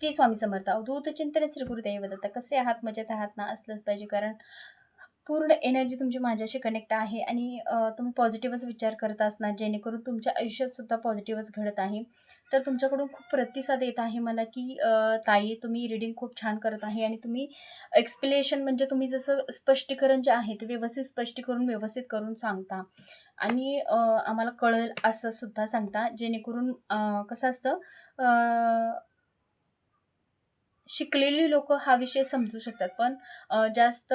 श्री स्वामी समर्थ. अवधूत चिंतन श्री गुरुदेव दत्त कसे आहात? मजेत आहात ना? असलंच पाहिजे कारण पूर्ण एनर्जी तुमची माझ्याशी कनेक्ट आहे आणि तुम्ही पॉझिटिव्हच विचार करत असणार जेणेकरून तुमच्या आयुष्यात सुद्धा पॉझिटिव्हच घडत आहे. तर तुमच्याकडून खूप प्रतिसाद येत आहे मला की ताई तुम्ही रिडिंग खूप छान करत आहे आणि तुम्ही एक्सप्लेनेशन म्हणजे तुम्ही जसं स्पष्टीकरण जे आहे ते व्यवस्थित स्पष्टीकरण व्यवस्थित करून सांगता. आणि आम्हाला कळेल असं सुद्धा सांगता जेणेकरून कसं असतं शिकलेली लोक हा विषय समजू शकतात. पण जास्त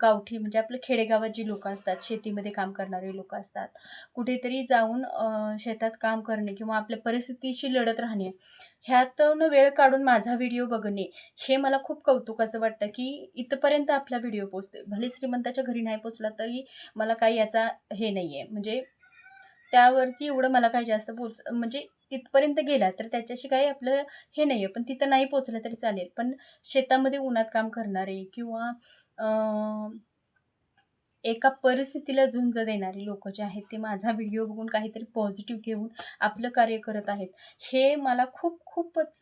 गावठी म्हणजे आपलं खेडेगावात जी लोक असतात शेतीमध्ये काम करणारे लोक असतात कुठेतरी जाऊन शेतात काम करणे किंवा आपल्या परिस्थितीशी लढत राहणे ह्यातून वेळ काढून माझा व्हिडिओ बघणे हे मला खूप कौतुकाचं वाटतं की इथपर्यंत आपला व्हिडिओ पोचतो भले श्रीमंताच्या घरी नाही पोचला तरी मला काही याचा हे नाही आहे म्हणजे त्यावरती एवढं मला काही जास्त पोच म्हणजे तिथपर्यंत गेला तर त्याच्याशी काही आपलं हे नाही आहे पण तिथं नाही पोचलं तरी चालेल. पण शेतामध्ये उन्हात काम करणारे किंवा एका परिस्थितीला झुंज देणारे लोक जे आहेत ते माझा व्हिडिओ बघून काहीतरी पॉझिटिव्ह घेऊन आपलं कार्य करत आहेत. हे मला खूप खूपच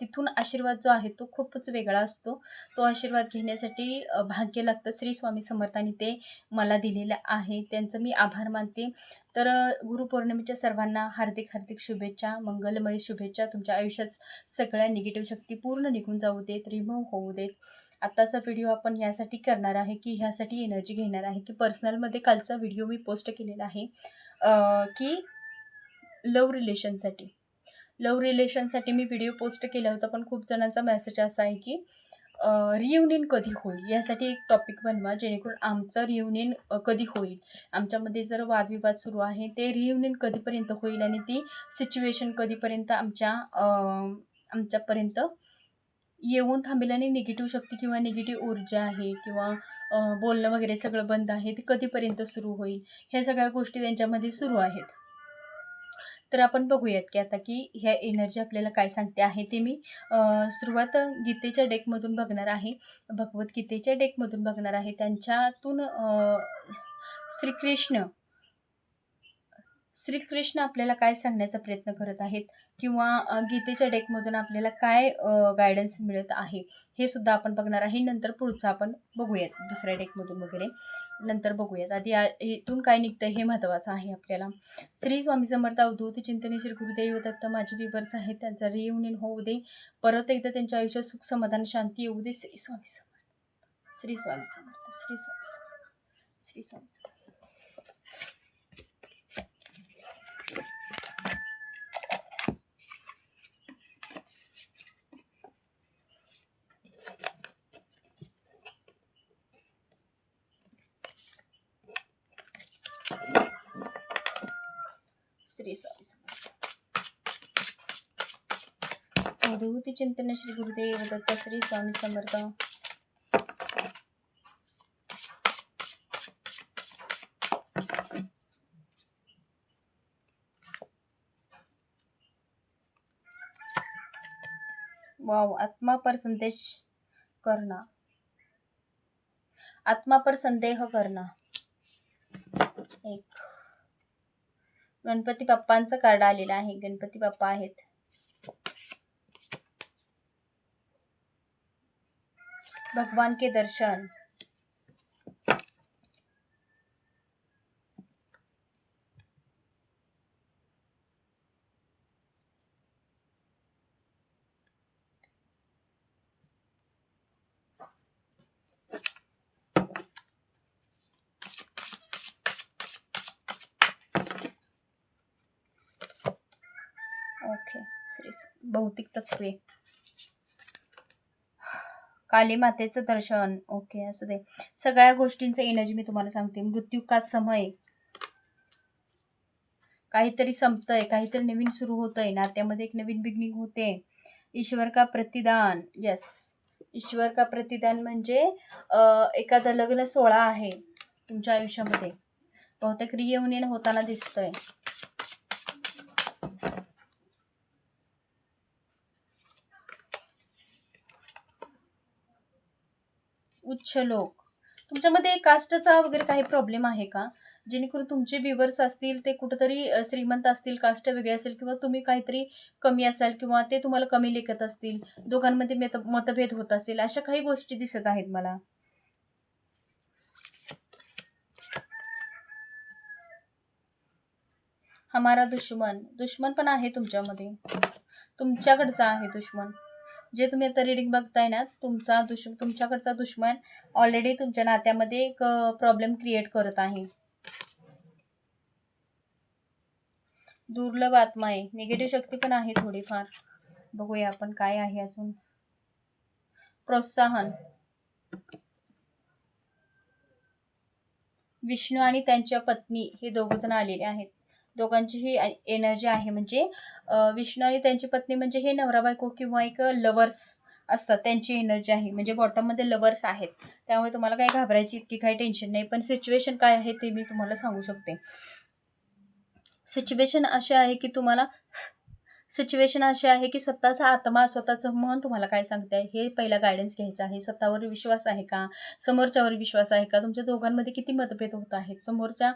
तिथून आशीर्वाद जो आहे तो खूपच वेगळा असतो. तो आशीर्वाद घेण्यासाठी भाग्य लागतं. श्री स्वामी समर्थांनी ते मला दिलेलं आहे. त्यांचं मी आभार मानते. तर गुरुपौर्णिमेच्या सर्वांना हार्दिक हार्दिक शुभेच्छा मंगलमय शुभेच्छा. तुमच्या आयुष्यात सगळ्या निगेटिव्ह शक्ती पूर्ण निघून जाऊ देत रिमूव्ह होऊ देत. आत्ताचा व्हिडिओ आपण यासाठी करणार आहे की ह्यासाठी एनर्जी घेणार आहे की पर्सनलमध्ये कालचा व्हिडिओ मी पोस्ट केलेला आहे की लव रिलेशनसाठी लव रिलेशनसाठी मी व्हिडिओ पोस्ट केला होता पण खूप जणांचा मेसेज असा आहे की रियुनियन कधी होईल? यासाठी एक टॉपिक बनवा जेणेकरून आमचं रियुनियन कधी होईल? आमच्यामध्ये जर वादविवाद सुरू आहे ते रियुनियन कधीपर्यंत होईल? आणि ती सिच्युएशन कधीपर्यंत आमच्या आमच्यापर्यंत येऊन थांबल्याने निगेटिव्ह शक्ती किंवा निगेटिव्ह ऊर्जा आहे किंवा बोलणं वगैरे सगळं बंद आहे ते कधीपर्यंत सुरू होईल? ह्या सगळ्या गोष्टी त्यांच्यामध्ये सुरू आहेत. तर आपण बघूयात की आता की ह्या एनर्जी आपल्याला काय सांगते आहे ते मी सुरुवात गीतेच्या डेकमधून बघणार आहे. भगवद्गीतेच्या डेकमधून बघणार आहे. त्यांच्यातून श्रीकृष्ण श्रीकृष्ण आपल्याला काय सांगण्याचा प्रयत्न करत आहेत? किंवा गीतेच्या डेकमधून आपल्याला काय गायडन्स मिळत आहे? हे सुद्धा आपण बघणार आहे. नंतर पुढचं आपण बघूयात दुसऱ्या डेकमधून वगैरे. नंतर बघूयात. आधी इथून काय निघतं हे महत्त्वाचं आहे आपल्याला. श्री स्वामी समर्थ अवधूत चिंतने श्री गुरुदेव दत्त माझे विवर्स आहेत. त्यांचा रियुनियन होऊ दे परत एकदा त्यांच्या आयुष्यात सुख समाधान शांती येऊ दे. श्री स्वामी समर्थ. श्री स्वामी समर्थ. श्री स्वामी समर्थ. श्री स्वामी समर्थ. श्री स्वामी समर्थ अवधूत चिंतन श्री गुरुदेव दत्त श्री स्वामी समर्थ वाव आत्मा पर संदेश करना आत्मा पर संदेह करना एक गणपती बाप्पांचं कार्ड आलेलं आहे. गणपती बाप्पा आहेत. भगवान के दर्शन. आहे. श्री भौतिक तत्वे काली मातेचं दर्शन. ओके असू दे. सगळ्या गोष्टींचं एनर्जी मी तुम्हाला सांगते. मृत्यू का समय? काहीतरी संपतंय काहीतरी नवीन सुरू होतंय. नात्यामध्ये एक नवीन बिगनिंग होते. ईश्वर का प्रतिदान? यस ईश्वर का प्रतिदान म्हणजे एखादा लग्न सोहळा आहे तुमच्या आयुष्यामध्ये. बहुतेक रियुनियन होताना दिसतंय. उच्च लोक. तुमच्यामध्ये कास्टचा वगैरे काही प्रॉब्लेम आहे का? जेणेकरून तुमचे व्ह्युअर्स असतील ते कुठंतरी श्रीमंत असतील कास्ट वेगळे असेल किंवा तुम्ही काहीतरी कमी असाल किंवा ते तुम्हाला कमी लेखत असतील दोघांमध्ये मत मतभेद होत असेल अशा काही गोष्टी दिसत आहेत मला. हमारा दुश्मन. दुश्मन पण आहे तुमच्यामध्ये. तुमच्याकडचा आहे दुश्मन. जे तुम्ही आता रिडिंग बघताय ना तुमचा दुश तुमच्याकडचा दुश्मन ऑलरेडी तुमच्या नात्यामध्ये एक प्रॉब्लेम क्रिएट करत आहे. दुर्लभ आत्मा आहे. निगेटिव्ह शक्ती पण आहे थोडीफार. बघूया आपण काय आहे अजून. प्रोत्साहन. विष्णू आणि त्यांच्या पत्नी हे दोघ जण आलेले आहेत. दोघांची ही एनर्जी आहे. म्हणजे विष्णू आणि त्यांची पत्नी म्हणजे हे नवरा बायको किंवा एक लवर्स असतात. त्यांची एनर्जी आहे. म्हणजे बॉटममध्ये लवर्स आहेत. त्यामुळे तुम्हाला काही घाबरायची इतकी काही टेन्शन नाही. पण सिच्युएशन काय आहे ते मी तुम्हाला सांगू शकते. सिच्युएशन असे आहे की तुम्हाला सिच्युएशन अशी आहे की स्वतःचा आत्मा स्वतःचं मन तुम्हाला काय सांगते आहे हे पहिला गायडन्स घ्यायचं आहे. स्वतःवर विश्वास आहे का? समोरच्यावर विश्वास आहे का? तुमच्या दोघांमध्ये किती मतभेद होत आहेत? समोरच्या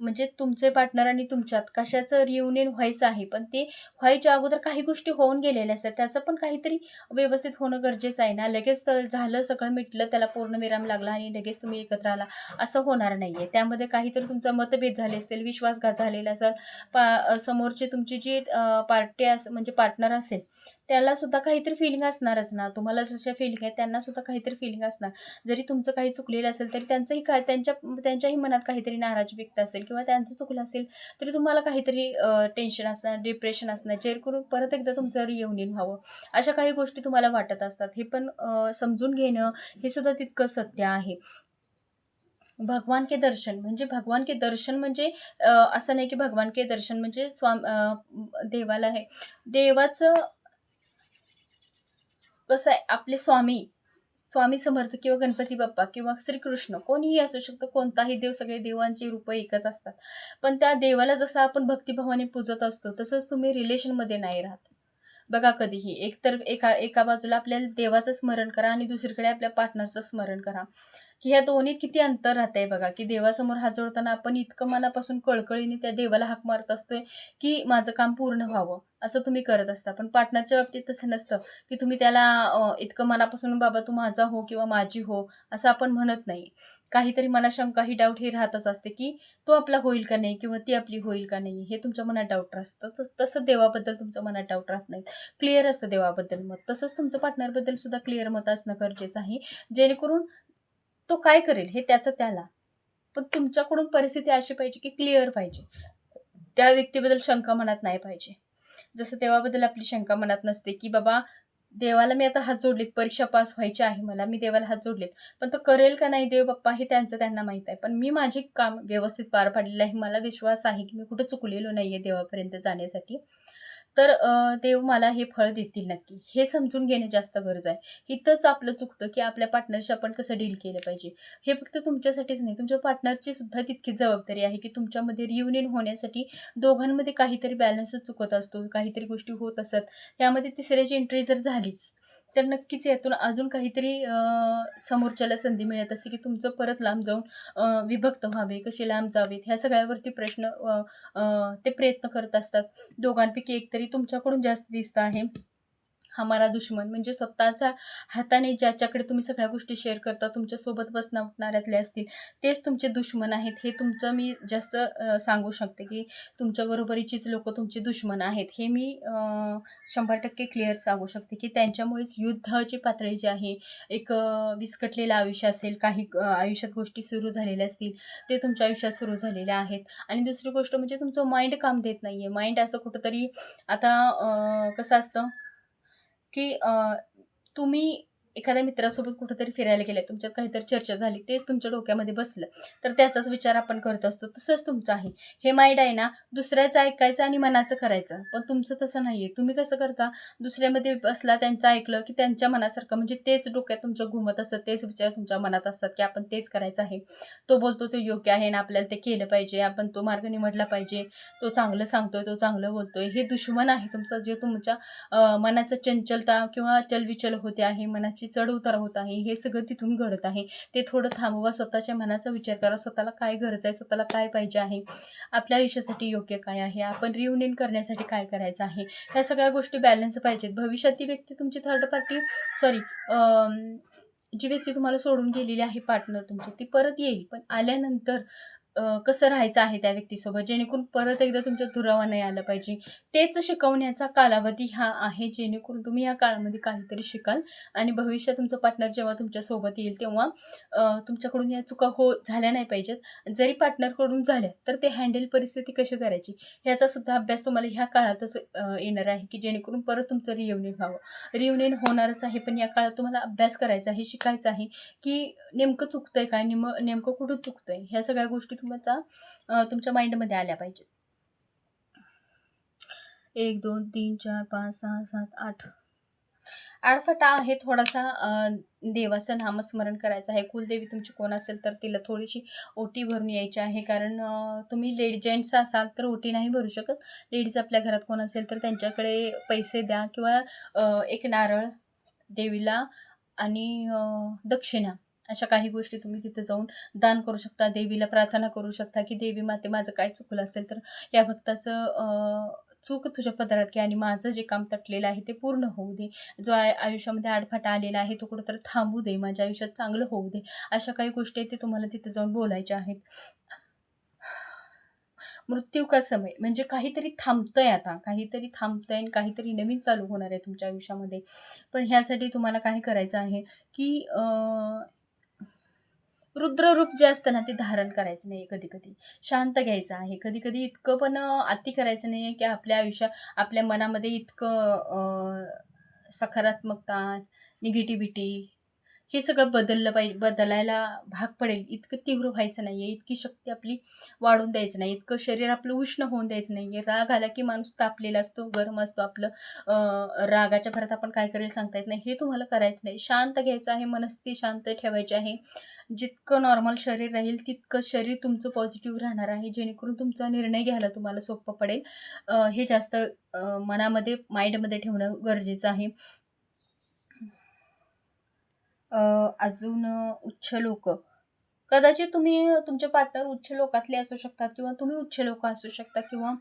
म्हणजे तुमचे पार्टनर आणि तुमच्यात कशाचं रियुनियन व्हायचं आहे? पण ते व्हायच्या अगोदर काही गोष्टी होऊन गेलेल्या असतात. त्याचं पण काहीतरी व्यवस्थित होणं गरजेचं आहे ना? लगेच तर झालं सगळं मिटलं त्याला पूर्ण विराम लागला आणि लगेच तुम्ही एकत्र आला. असं होणार नाही आहे त्यामध्ये काहीतरी तुमचा मतभेद झाले असतील विश्वासघात झालेला असेल पा समोरचे तुमची जी पार्टी असं म्हणजे पार्टनर असेल त्याला सुद्धा काहीतरी फिलिंग असणारच ना. तुम्हाला जशा फिलिंग आहे त्यांना सुद्धा काहीतरी फिलिंग असणार. जरी तुमचं काही चुकलेलं असेल तरी त्यांचंही काय त्यांच्या त्यांच्याही मनात काहीतरी नाराजी व्यक्त असेल किंवा त्यांचं चुकलं असेल तरी तुम्हाला काहीतरी टेन्शन असणार डिप्रेशन असणार. जेणेकरून परत एकदा तुमचं येऊन व्हावं. अशा काही गोष्टी तुम्हाला वाटत असतात. हे पण समजून घेणं हे सुद्धा तितकं सत्य आहे. भगवान के दर्शन म्हणजे भगवान के दर्शन म्हणजे असं नाही की भगवान के दर्शन म्हणजे स्वाम देवाला आहे. देवाचं कसं आहे आपले स्वामी स्वामी समर्थ किंवा गणपती बाप्पा किंवा श्रीकृष्ण कोणीही असू शकतं कोणताही देव सगळे देवांची रूपं एकच असतात. पण त्या देवाला जसं आपण भक्तिभावाने पूजत असतो तसंच तुम्ही रिलेशनमध्ये नाही राहत. बघा कधीही एकतर एका एका बाजूला आपल्याला देवाचं स्मरण करा आणि दुसरीकडे आपल्या पार्टनरचं स्मरण करा. की ह्या दोन्ही किती अंतर राहत आहे बघा की देवासमोर हात जोडताना आपण इतकं मनापासून कळकळीने त्या देवाला हाक मारत असतोय की माझं काम पूर्ण व्हावं असं तुम्ही करत असता. पण पार्टनरच्या बाबतीत तसं नसतं की तुम्ही त्याला इतकं मनापासून बाबा तू माझा हो किंवा माझी हो असं आपण म्हणत नाही. काहीतरी मनाशंका ही डाऊट हे राहतच असते की तो आपला होईल का नाही किंवा ती आपली होईल का नाही हे तुमच्या मनात डाऊट असतं तसं देवाबद्दल तुमच्या मनात डाऊट राहत नाही क्लिअर असतं देवाबद्दल मत. तसंच तुमचं पार्टनरबद्दल सुद्धा क्लिअर मत असणं गरजेचं आहे. जेणेकरून तो काय करेल हे त्याचं त्याला. पण तुमच्याकडून परिस्थिती अशी पाहिजे की क्लिअर पाहिजे. त्या व्यक्तीबद्दल शंका मनात नाही पाहिजे. जसं देवाबद्दल आपली शंका मनात नसते की बाबा देवाला मी आता हात जोडलेत परीक्षा पास व्हायची आहे मला मी देवाला हात जोडलेत. पण तो करेल का नाही देव बाप्पा हे त्यांचं त्यांना माहीत आहे. पण मी माझे काम व्यवस्थित पार पाडलेलं आहे. मला विश्वास आहे की मी कुठं चुकलेलो नाही आहे देवापर्यंत जाण्यासाठी. तर देव मला हे फळ देतील नक्की. हे समजून घेणे जास्त गरज आहे. इथंच आपलं चुकतं की आपल्या पार्टनरशी आपण कसं डील केलं पाहिजे. हे फक्त तुमच्यासाठीच नाही तुमच्या पार्टनरची सुद्धा तितकीच जबाबदारी आहे की तुमच्यामध्ये रियुनियन होण्यासाठी दोघांमध्ये काहीतरी बॅलन्स चुकत असतो काहीतरी गोष्टी होत असत. त्यामध्ये तिसऱ्याची एंट्री जर झालीच तर नक्कीच यातून अजून काहीतरी समोरच्याला संधी मिळत असते की तुमचं परत लांब जाऊन विभक्त व्हावे कसे लांब जावेत ह्या सगळ्यावरती प्रश्न ते प्रयत्न करत असतात. दोघांपैकी एक तरी तुमच्याकडून जास्त दिसतं आहे. हमारा दुश्मन. म्हणजे स्वतःच्या हाताने ज्याच्याकडे तुम्ही सगळ्या गोष्टी शेअर करता तुमच्यासोबत बसणं उठणाऱ्यातले असतील तेच तुमचे दुश्मन आहेत. हे तुमचं मी जास्त सांगू शकते की तुमच्या बरोबरीचीच लोक तुमचे दुश्मन आहेत. हे मी शंभर टक्के क्लिअर सांगू शकते की त्यांच्यामुळेच युद्धाची पातळी जी आहे एक विस्कटलेलं आयुष्य असेल काही आयुष्यात गोष्टी सुरू झालेल्या असतील ते तुमच्या आयुष्यात सुरू झालेल्या आहेत. आणि दुसरी गोष्ट म्हणजे तुमचं माइंड काम देत नाही आहे माइंड असं कुठंतरी आता कसं असतं की तुम्ही एखाद्या मित्रासोबत कुठेतरी फिरायला गेले तुमच्यात काहीतरी चर्चा झाली तेच तुमच्या डोक्यामध्ये बसलं. तर त्याचाच विचार आपण करत असतो तसंच तुमचं आहे. हे माइंड आहे ना दुसऱ्याचं ऐकायचं आणि मनाचं करायचं. पण तुमचं तसं नाही आहे तुम्ही कसं करता दुसऱ्यामध्ये बसला त्यांचं ऐकलं की त्यांच्या मनासारखं म्हणजे तेच डोक्यात तुमच्या घुमत असतं तेच विचार तुमच्या मनात असतात की आपण तेच करायचं आहे. तो बोलतो तो योग्य आहे ना आपल्याला ते केलं पाहिजे. आपण तो मार्ग निवडला पाहिजे. तो चांगलं सांगतोय तो चांगलं बोलतोय. हे दुश्मन आहे तुमचं जे तुमच्या मनाचं चंचलता किंवा चलविचल होते आहे मनाची तुमची चढ उतार होत आहे हे सगळं तिथून घडत आहे. ते थोडं थांबवा स्वतःच्या मनाचा विचार करा स्वतःला काय गरज आहे स्वतःला काय पाहिजे आहे आपल्या आयुष्यासाठी योग्य काय आहे आपण रियुनियन करण्यासाठी काय करायचं आहे. ह्या सगळ्या गोष्टी बॅलन्स पाहिजेत. भविष्यात ती व्यक्ती तुमची थर्ड पार्टी सॉरी जी व्यक्ती तुम्हाला सोडून गेलेली आहे पार्टनर तुमची ती परत येईल. पण आल्यानंतर कसं राहायचं आहे त्या व्यक्तीसोबत? जेणेकरून परत एकदा तुमच्या दुरावा नाही आला पाहिजे. तेच शिकवण्याचा कालावधी हा आहे जेणेकरून तुम्ही या काळामध्ये काहीतरी शिकाल आणि भविष्यात तुमचं पार्टनर जेव्हा तुमच्यासोबत येईल तेव्हा तुमच्याकडून या चुका हो झाल्या नाही पाहिजेत. जरी पार्टनरकडून झाल्या तर ते हँडल परिस्थिती कशी करायची? ह्याचा सुद्धा अभ्यास तुम्हाला ह्या काळातच येणार आहे की जेणेकरून परत तुमचं रियुनियन व्हावं. रियुनियन होणारच आहे पण या काळात तुम्हाला अभ्यास करायचा आहे शिकायचं आहे की नेमकं चुकतंय काय? नेम नेमकं कुठं चुकतंय? ह्या सगळ्या गोष्टी तुमचा तुमच्या माइंडमध्ये आल्या पाहिजेत. एक दोन तीन चार पाच सहा सात आठ. आडफटा आहे थोडासा देवाचं नामस्मरण करायचं आहे. कुलदेवी तुमची कोण असेल तर तिला थोडीशी ओटी भरून यायची आहे. कारण तुम्ही लेडी जेंट्स असाल तर ओटी नाही भरू शकत. लेडीज आपल्या घरात कोण असेल तर त्यांच्याकडे पैसे द्या किंवा एक नारळ देवीला आणि दक्षिणा. अशा काही गोष्टी तुम्ही तिथे जाऊन दान करू शकता देवीला प्रार्थना करू शकता की देवी माते माझं काय चुकलं असेल तर या भक्ताचं चूक तुझ्या पदरात घे आणि माझं जे काम तटलेलं आहे ते पूर्ण होऊ दे. जो आय आयुष्यामध्ये आडफाटा आलेला आहे तो कुठंतरी थांबू दे माझ्या आयुष्यात चांगलं होऊ दे. अशा काही गोष्टी आहेत ते तुम्हाला तिथे जाऊन बोलायच्या आहेत. मृत्यू का समय? म्हणजे काहीतरी थांबतंय आता. काहीतरी थांबतंय आणि काहीतरी नवीन चालू होणार आहे तुमच्या आयुष्यामध्ये. पण ह्यासाठी तुम्हाला काय करायचं आहे की रुद्ररूप जे असतं ना ते धारण करायचं नाही कधी कधी शांत घ्यायचं आहे. कधी कधी इतकं पण अति करायचं नाही आहे की आपल्या आयुष्या आपल्या मनामध्ये इतकं सकारात्मकता निगेटिव्हिटी हे सगळं बदललं पाहिजे बदलायला भाग पडेल. इतकं तीव्र व्हायचं नाही आहे इतकी शक्ती आपली वाढून द्यायचं नाही. इतकं शरीर आपलं उष्ण होऊन द्यायचं नाही आहे राग आला की माणूस तापलेला असतो गरम असतो आपलं. रागाच्या भरात आपण काय करेल सांगता येत नाही. हे तुम्हाला करायचं नाही. शांत घ्यायचं आहे. मनस्थिती शांत ठेवायची आहे. जितकं नॉर्मल शरीर राहील तितकं शरीर तुमचं पॉझिटिव्ह राहणार आहे. जेणेकरून तुमचा निर्णय घ्यायला तुम्हाला सोपं पडेल. हे जास्त मनामध्ये माइंडमध्ये ठेवणं गरजेचं आहे. अजून उच्च लोक. कदाचित तुम्ही तुमचे पार्टनर उच्च लोकातले असू शकतात किंवा तुम्ही उच्च लोक असू शकता किंवा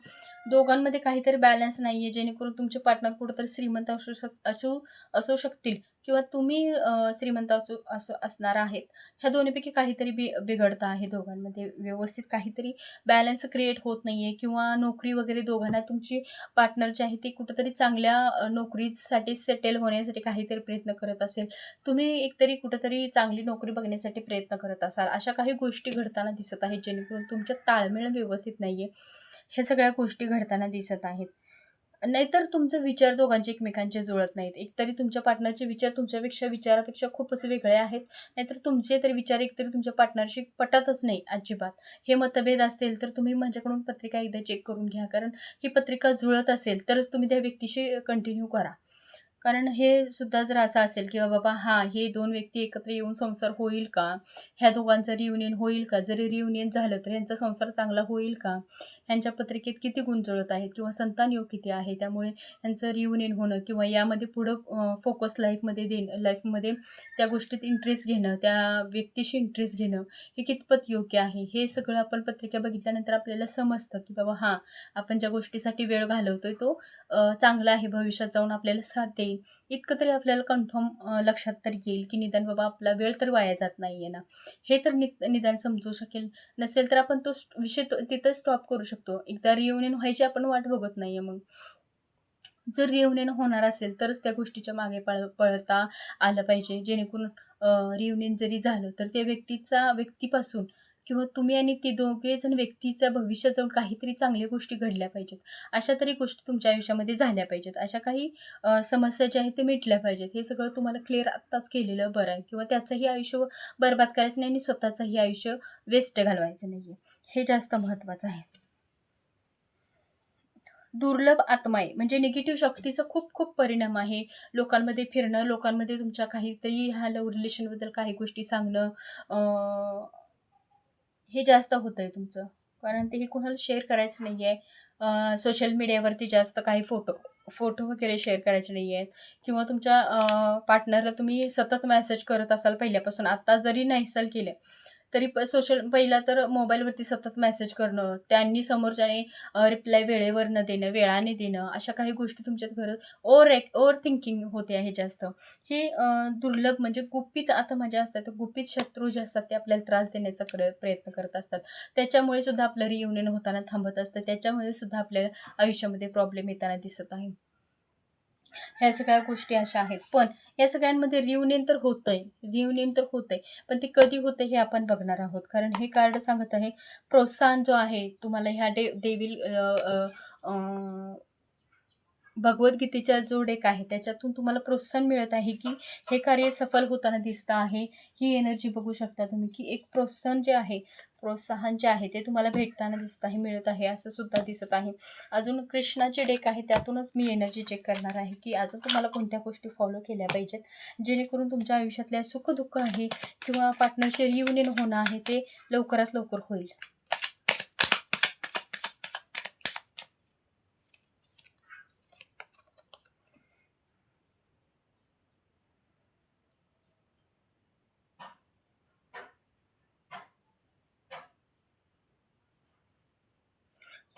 दोघांमध्ये काहीतरी बॅलन्स नाही आहे जेणेकरून तुमचे पार्टनर कुठंतरी श्रीमंत असू शक असू असू शकतील. किंवा तुम्ही अं, श्रीमंत असू असं असणार आहेत ह्या दोन्हीपैकी काहीतरी बि बिघडतं आहे दोघांमध्ये. व्यवस्थित काहीतरी बॅलन्स क्रिएट होत नाही आहे किंवा नोकरी वगैरे दोघांना तुमची पार्टनर जी आहे ती कुठंतरी चांगल्या नोकरीसाठी सेटल होण्यासाठी काहीतरी प्रयत्न करत असेल तुम्ही एकतरी कुठंतरी चांगली नोकरी बघण्यासाठी प्रयत्न करत असाल. अशा काही गोष्टी घडताना दिसत आहेत जेणेकरून तुमच्या ताळमेळ व्यवस्थित नाही आहे ह्या सगळ्या गोष्टी घडताना दिसत आहेत. नाहीतर तुमचे विचार दोघांचे एकमेकांचे जुळत नाहीत. एकतरी तुमच्या पार्टनरचे विचार तुमच्यापेक्षा विचारापेक्षा खूपच वेगळे आहेत. नाहीतर तुमचे तरी विचार एकतरी तुमच्या पार्टनरशी पटतच नाही अजिबात. हे मतभेद असतील तर तुम्ही माझ्याकडून पत्रिका एकदा चेक करून घ्या. कारण ही पत्रिका जुळत असेल तरच तुम्ही त्या व्यक्तीशी कंटिन्यू करा. कारण हे सुद्धा जर असं असेल किंवा बाबा हां हे दोन व्यक्ती एकत्र येऊन संसार होईल का? ह्या दोघांचं रियुनियन होईल का? जरी रियुनियन झालं तर यांचा संसार चांगला होईल का? ह्यांच्या पत्रिकेत किती गुंजळत आहेत किंवा संतान योग किती आहे? त्यामुळे यांचं रियुनियन होणं किंवा यामध्ये पुढं फोकस लाईफमध्ये देणं लाईफमध्ये त्या गोष्टीत इंटरेस्ट घेणं त्या व्यक्तीशी इंटरेस्ट घेणं हे कितपत योग्य आहे? हे सगळं आपण पत्रिका बघितल्यानंतर आपल्याला समजतं की बाबा हां आपण ज्या गोष्टीसाठी वेळ घालवतोय तो चांगला आहे भविष्यात जाऊन आपल्याला साथ देईल. इतकं तरी आपल्याला कन्फर्म लक्षात तरी येईल की निदान बाबा आपला वेळ तर वाया जात नाही आहे ना. हे तर नि निदान समजू शकेल. नसेल तर आपण तो विषय तिथं स्टॉप करू शकतो. एकदा रियुनियन व्हायची आपण वाट बघत नाही आहे मग. जर रियुनियन होणार असेल तरच त्या गोष्टीच्या मागे पळ पळता आलं पाहिजे. जेणेकरून रियुनियन जरी झालं तर त्या व्यक्तीचा व्यक्तीपासून किंवा तुम्ही आणि ती दोघेजण व्यक्तीचं भविष्य जाऊन काहीतरी चांगल्या गोष्टी घडल्या पाहिजेत. अशा तरी गोष्टी तुमच्या आयुष्यामध्ये झाल्या पाहिजेत. अशा काही समस्या ज्या आहेत ते मिटल्या पाहिजेत. हे सगळं तुम्हाला क्लिअर आत्ताच केलेलं बरं आहे. किंवा त्याचंही आयुष्य बरबाद करायचं नाही आणि स्वतःचंही आयुष्य वेस्ट घालवायचं नाही आहे हे जास्त महत्त्वाचं आहे. दुर्लभ आत्मा आहे म्हणजे निगेटिव्ह शक्तीचा खूप खूप परिणाम आहे. लोकांमध्ये फिरणं लोकांमध्ये तुमच्या काहीतरी ह्या लव रिलेशनबद्दल काही गोष्टी सांगणं हे जास्त होतं आहे तुमचं. कारण ते हे कुणाला शेअर करायचं नाही आहे सोशल मीडियावरती जास्त काही फोटो फोटो वगैरे शेअर करायचे नाही आहेत किंवा तुमच्या पार्टनरला तुम्ही सतत मेसेज करत असाल पहिल्यापासून. आत्ता जरी नसेल केलं तरी प सोशल पहिला तर मोबाईलवरती सतत मेसेज करणं त्यांनी समोरच्याने रिप्लाय वेळेवर न देणं वेळाने देणं अशा काही गोष्टी तुमच्यात घरत ओवर ओव्हर थिंकिंग होते आहे जास्त. हे दुर्लभ म्हणजे गुपित आता माझ्या असतात तर गुपित शत्रू जे असतात ते आपल्याला त्रास देण्याचा कर प्रयत्न करत असतात. त्याच्यामुळे सुद्धा आपलं रियुनियन होताना थांबत असतं. त्याच्यामुळे सुद्धा आपल्याला आयुष्यामध्ये प्रॉब्लेम येताना दिसत आहे. ह्या सगळ्या गोष्टी अशा आहेत. पण या सगळ्यांमध्ये रियुनियन तर होतं आहे रियुनियन तर होतंय. पण ते कधी होतं हे आपण बघणार आहोत. कारण हे कार्ड सांगत आहे प्रोत्साहन जो आहे तुम्हाला ह्या डे देवील भगवद्गीतेचा जो डेक आहे. त्याच्यातून तुम्हाला प्रोत्साहन मिळत आहे की हे कार्य सफल होताना दिसतं आहे. ही एनर्जी बघू शकता तुम्ही की एक प्रोत्साहन जे आहे प्रोत्साहन जे आहे ते तुम्हाला भेटताना दिसत आहे मिळत आहे असं सुद्धा दिसत आहे. अजून कृष्णाचे डेक आहे त्यातूनच मी एनर्जी चेक करणार आहे की अजून तुम्हाला कोणत्या गोष्टी फॉलो केल्या पाहिजेत जेणेकरून तुमच्या आयुष्यातल्या सुखदुःख आहे किंवा पार्टनरशिप युनियन होणं आहे ते लवकरात लवकर होईल.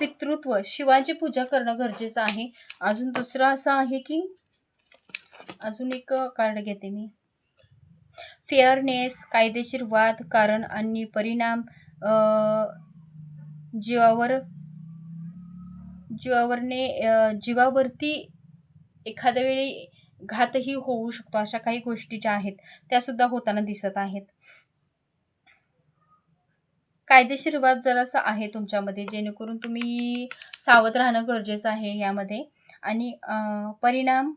पितृत्व शिवाची पूजा करणं गरजेचं आहे. अजून दुसरं असं आहे की अजून एक कार्ड घेते मी. फेअरनेस कायदेशीर वाद कारण आणि परिणाम जीवावर जीवावरने जीवावरती एखाद्या वेळी घातही होऊ शकतो अशा काही गोष्टी ज्या आहेत त्यासुद्धा होताना दिसत आहेत. कायदेशीर वाद जरासा आहे तुमच्यामध्ये जेणेकरून तुम्ही सावध राहणं गरजेचं आहे यामध्ये. आणि परिणाम?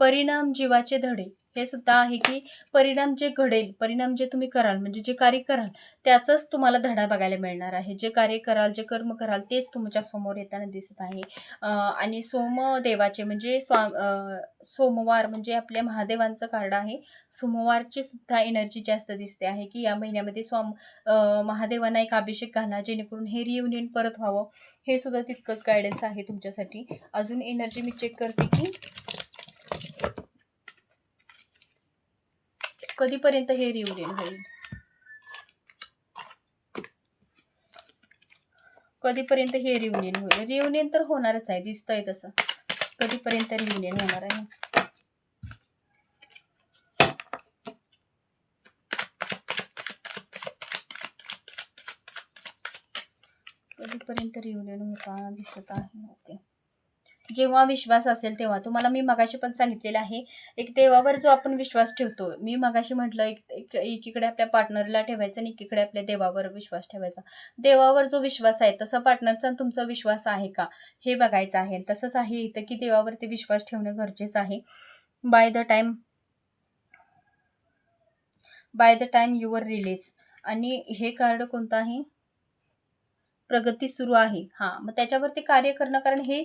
परिणाम जीवाचे धडे. हे सुद्धा आहे की परिणाम जे घडेल परिणाम जे तुम्ही कराल म्हणजे जे कार्य कराल त्याचाच तुम्हाला धडा बघायला मिळणार आहे. जे कार्य कराल जे कर्म कराल तेच तुमच्यासमोर येताना दिसत आहे. आणि सोमदेवाचे म्हणजे स्वा सोमवार म्हणजे आपल्या महादेवांचं कार्ड आहे. सोमवारची सुद्धा एनर्जी जास्त दिसते आहे की या महिन्यामध्ये स्वाम महादेवांना एक अभिषेक घाला जेणेकरून हे रियुनियन परत व्हावं. हे सुद्धा तितकंच गायडन्स आहे तुमच्यासाठी. अजून एनर्जी मी चेक करते की कधीपर्यंत हे रियुनियन होईल? कधीपर्यंत हे रियुनियन होईल? रियुनियन तर होणारच आहे दिसतंय तसं. कधीपर्यंत रियुनियन होणार आहे? कधीपर्यंत रियुनियन होताना दिसत आहे ओके. जेव्हा विश्वास असेल तेव्हा. तुम्हाला मी मगाशी पण सांगितलेलं आहे. एक देवावर जो आपण विश्वास ठेवतो मी मगाशी म्हटलं एक एक- एकीकडे आपल्या पार्टनरला ठेवायचा आणि एकीकडे आपल्या देवावर विश्वास ठेवायचा. देवावर जो विश्वास आहे तसा पार्टनरचा तुमचा विश्वास आहे का? हे बघायचं आहे. तसंच आहे इथं की देवावरती विश्वास ठेवणं गरजेचं आहे. By the time by the time your release आणि हे कार्ड कोणतं आहे? प्रगती सुरू आहे. हां मग त्याच्यावरती कार्य करणं कारण हे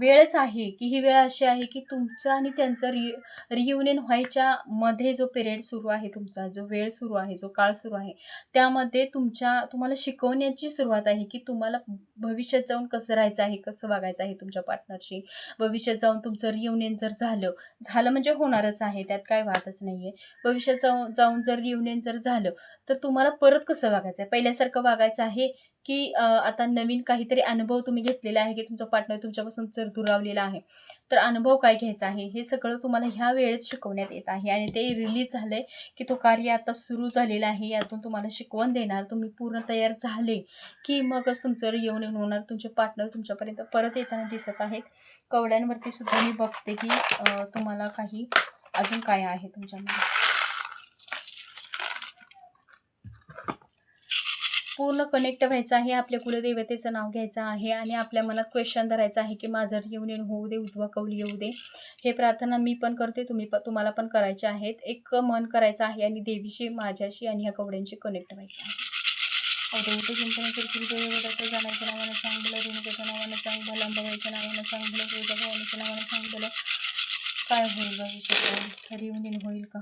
वेळच आहे की ही वेळ अशी आहे की तुमचं आणि त्यांचं रि रियुनियन व्हायच्या मध्ये जो पिरियड सुरू आहे तुमचा जो वेळ सुरू आहे जो काळ सुरू आहे त्यामध्ये तुमच्या तुम्हाला शिकवण्याची सुरुवात आहे की तुम्हाला भविष्यात जाऊन कसं राहायचं आहे कसं वागायचं आहे तुमच्या पार्टनरशी भविष्यात जाऊन तुमचं रियुनियन जर झालं झालं म्हणजे होणारच आहे त्यात काय वादच नाही आहे भविष्यात जाऊन जाऊन जर रियुनियन जर झालं तर तुम्हाला परत कसं वागायचं आहे? पहिल्यासारखं वागायचं आहे की आता नवीन काहीतरी अनुभव तुम्ही घेतलेला आहे की तुमचा पार्टनर तुमच्यापासून जर दुरावलेला आहे तर अनुभव काय घ्यायचा आहे? हे सगळं तुम्हाला ह्या वेळेत शिकवण्यात येत आहे आणि ते रिलीज झालंय की तो कार्य आता सुरू झालेला आहे यातून तुम्हाला शिकवण देणार तुम्ही पूर्ण तयार झाले की मगच तुमचं येऊन येऊन होणार तुमचे पार्टनर तुमच्यापर्यंत परत येताना दिसत आहेत. कवड्यांवरती सुद्धा मी बघते की तुम्हाला काही अजून काय आहे तुमच्यामध्ये? पूर्ण कनेक्ट व्हायचं आहे आपल्या कुलदेवतेचं नाव घ्यायचं आहे आणि आपल्या मनात क्वेश्चन धरायचं आहे की माझं येऊन येऊन होऊ दे उजवा कौल येऊ दे. हे प्रार्थना मी पण करते तुम्ही पण तुम्हाला पण करायचे आहेत. एक मन करायचं आहे आणि देवीशी माझ्याशी आणि ह्या कवड्यांशी कनेक्ट व्हायचं आहे. अवधूत चिंतन किरकिरी देवदत्त जाण्याच्या नावानं सांग भलं रेणुकाच्या नावानं सांग भलं अंबाबाईच्या नावानं सांग भलं तुळजाभवानीच्या नावानं सांग काय होईल भविष्यात रियुनियन होईल का?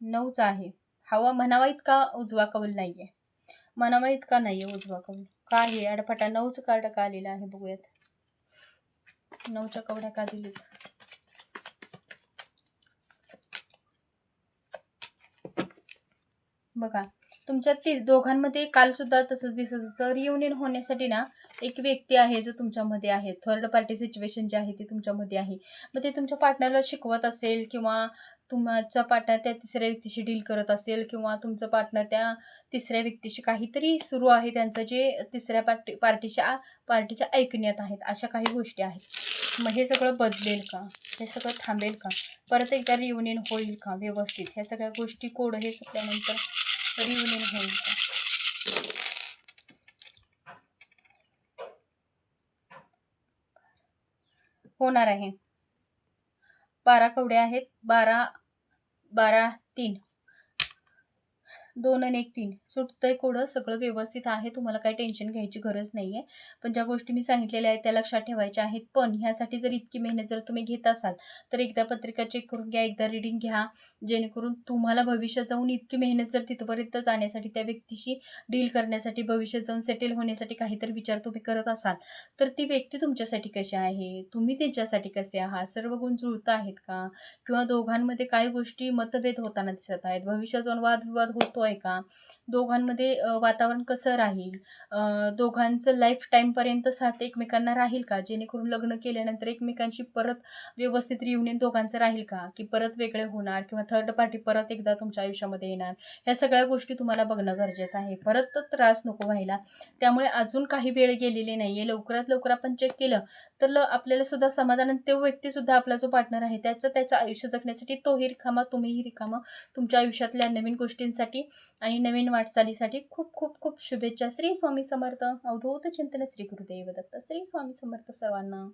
नऊच आहे. हवा म्हणावा इतका उजवा कौल नाही आहे इतका नाही आहे उजवा कौल. काय आहे अडफाटा नऊच कार्ड का आलेला आहे बघूयात. नऊच्या कवड्या का दिलीत? बघा तुमच्या ती दोघांमध्ये काल सुद्धा तसंच दिसत होतं. रियुनियन होण्यासाठी ना एक व्यक्ती आहे जो तुमच्यामध्ये आहे. थर्ड पार्टी सिच्युएशन जे आहे ते तुमच्यामध्ये आहे. मग ते तुमच्या पार्टनरला शिकवत असेल किंवा तुमचा पार्टनर त्या तिसऱ्या व्यक्तीशी डील करत असेल किंवा तुमचं पार्टनर त्या तिसऱ्या व्यक्तीशी काहीतरी सुरू आहे त्यांचं जे तिसऱ्या पार्टी पार्टीच्या पार्टीच्या ऐकण्यात आहेत अशा काही गोष्टी आहेत. मग हे सगळं बदलेल का? हे सगळं थांबेल का? परत एकदा रियुनियन होईल का व्यवस्थित? ह्या सगळ्या गोष्टी कोड हे सुटल्यानंतर रियुनियन होईल का? होणार आहे. बारा कवड्या आहेत. बारा बारा तीन. दोन आणि एक तीन. सुटतंय कोडं सगळं व्यवस्थित आहे. तुम्हाला काही टेन्शन घ्यायची गरज नाही आहे पण ज्या गोष्टी मी सांगितलेल्या आहेत त्या लक्षात ठेवायच्या आहेत. पण ह्यासाठी जर इतकी मेहनत जर तुम्ही घेत असाल तर एकदा पत्रिका चेक करून घ्या एकदा रिडिंग घ्या. जेणेकरून तुम्हाला भविष्यात जाऊन इतकी मेहनत जर तिथपर्यंत जाण्यासाठी त्या व्यक्तीशी डील करण्यासाठी भविष्यात जाऊन सेटल होण्यासाठी काहीतरी विचार तुम्ही करत असाल तर ती व्यक्ती तुमच्यासाठी कशी आहे? तुम्ही त्यांच्यासाठी कसे आहात? सर्व गुण जुळत आहेत का? किंवा दोघांमध्ये काही गोष्टी मतभेद होताना दिसत आहेत. भविष्यात जाऊन वादविवाद होतो आहे का? दोघांमध्ये वातावरण कसं राहील? दोघांचं लाईफ टाईमपर्यंत साथ एकमेकांना राहील का? जेणेकरून लग्न केल्यानंतर एकमेकांशी परत व्यवस्थित रियुनियन दोघांचं राहील का? की परत वेगळे होणार किंवा थर्ड पार्टी परत एकदा तुमच्या आयुष्यामध्ये येणार? ह्या सगळ्या गोष्टी तुम्हाला बघणं गरजेचं आहे. परत तर त्रास नको व्हायला. त्यामुळे अजून काही वेळ गेलेली नाही आहे लवकरात लवकर आपण चेक केलं तर ल आपल्याला सुद्धा समाधान आणि तो व्यक्तीसुद्धा आपला जो पार्टनर आहे त्याचं त्याचं आयुष्य जगण्यासाठी तोही रिकामा तुम्हीही रिकामा तुमच्या आयुष्यातल्या नवीन गोष्टींसाठी आणि नवीन वाटचालीसाठी खूप खूप खूप शुभेच्छा. श्री स्वामी समर्थ. अवधूत चिंतन श्री गुरुदेव दत्त. श्री स्वामी समर्थ सर्वांना.